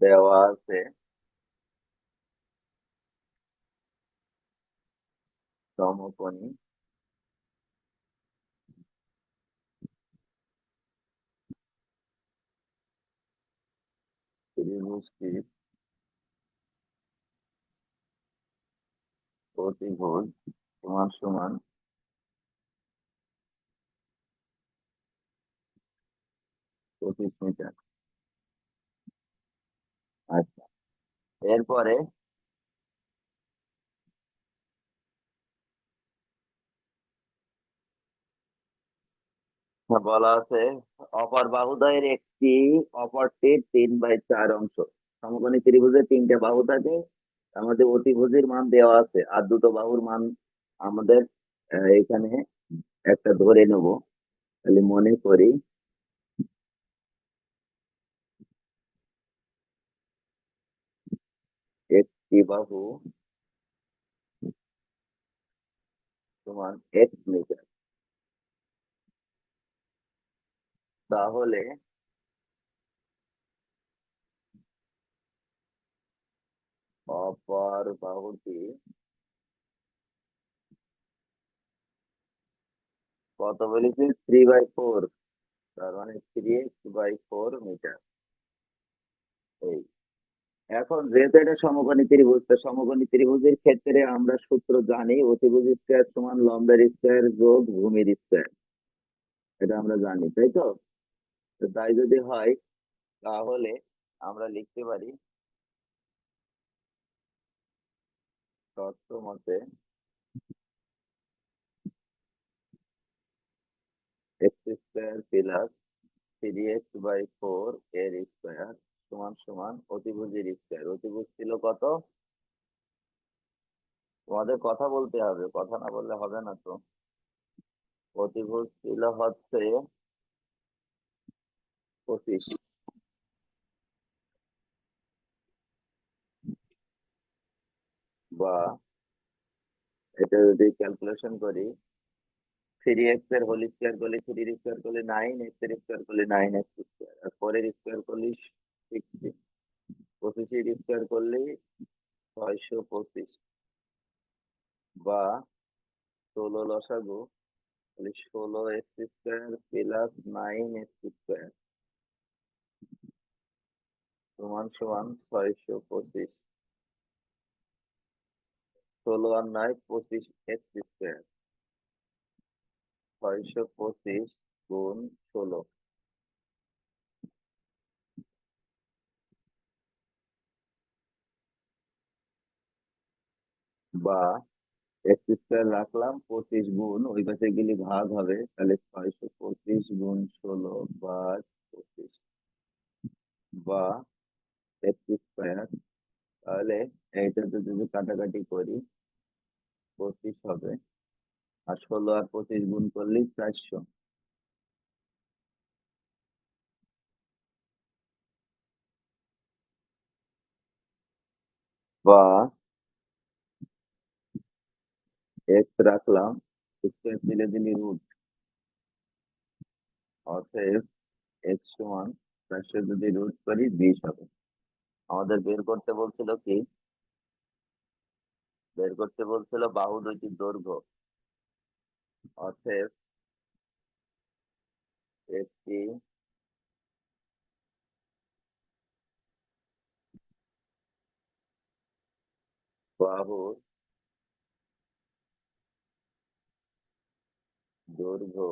দেওয়া আছে। সমকোণী। ত্রিভুজটির প্রতিভুজ সমান সমান পঁচিশ আচ্ছা। এরপরে? বলা আছে, অপর বাহুদয়ের একটি অপরটির তিন বাই চার অংশ। সমকোণী ত্রিভুজের তিনটে বাহু থাকে আমাদের অতিভুজের মান দেওয়া আছে, আর দুটো বাহুর মান আমাদের এখানে একটা ধরে নেব। তাহলে মনে করি একটি বাহু সমান এক মিটার তাহলে অপর বাহুটি কত বলেছি থ্রি বাই ফোর তার মানে three X by four meter এই। এখন যেহেতু এটা সমকোণী ত্রিভুজ তো সমকোণী ত্রিভুজের ক্ষেত্রে আমরা সূত্র জানি, অতিভুজ স্কোয়ার সমান লম্বের স্কোয়ার যোগ ভূমির স্কোয়ার। এটা আমরা জানি, তাই তো? তাই যদি হয়, তাহলে আমরা লিখতে পারি তত্ত্ব মতে X square plus three X by four এর স্কোয়ার সমান সমান অতিভুজের স্কোয়ার অতিভুজ ছিল কত? তোমাদের কথা বলতে হবে, কথা না বললে হবে না তো। অতিভুজ ছিল হচ্ছে পঁচিশ। বা এটা যদি ক্যালকুলেশন করি থ্রি এক্সের হোল স্কোয়ার করলে থ্রি স্কোয়ার করলে নাইন এক্সের স্কোয়ার করলে নাইন এক্স স্কোয়ার আর ফোর এর স্কোয়ার করলে সিক্সটি পঁচিশের স্কোয়ার করলে ছয়শো পঁচিশ বা ষোলো লসাগু, তাহলে ষোলো X square plus nine X square সমান সমান ছয়শো পঁচিশ। ষোলো আর নয়, পঁচিশ এক্স স্কোয়ার ছয়শো পঁচিশ গুণ ষোলো। বা স্কোয়ার রাখলাম, পঁচিশ গুণ, ওই পাশে গেলে ভাগ হবে, তাহলে ছয়শো পঁচিশ গুণ ষোলো বা পঁচিশ বা একত্রিশ স্কোয়ার, তাহলে এইটাতে যদি কাটাকাটি করি, পঁচিশ হবে, আর ষোলো আর পঁচিশ গুণ করলেই চারশো। বা এক্স রাখলাম স্কোয়ার দিলে দিলি রুট অতএব এক্স সমান চারশো যদি রুট করি, বিশ হবে। আমাদের বের করতে বলছিল কি? বের করতে বলছিল বাহু দুইটির দৈর্ঘ্য। অতএব একটি বাহুর দৈর্ঘ্য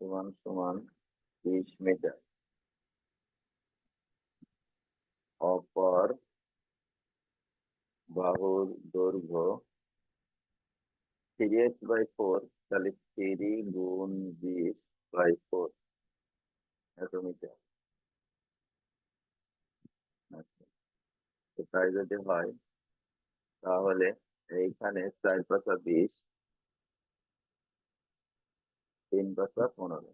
সমান সমান বিশ মিটার। অপর বাহুর দৈর্ঘ্য থ্রি এক্স বাই ফোর তাহলে থ্রি গুণ বিশ বাই ফোর এত মিটার। আচ্ছা তাই যদি হয়, তাহলে এইখানে চার পাঁচা বিশ তিন পাঁচা পনেরো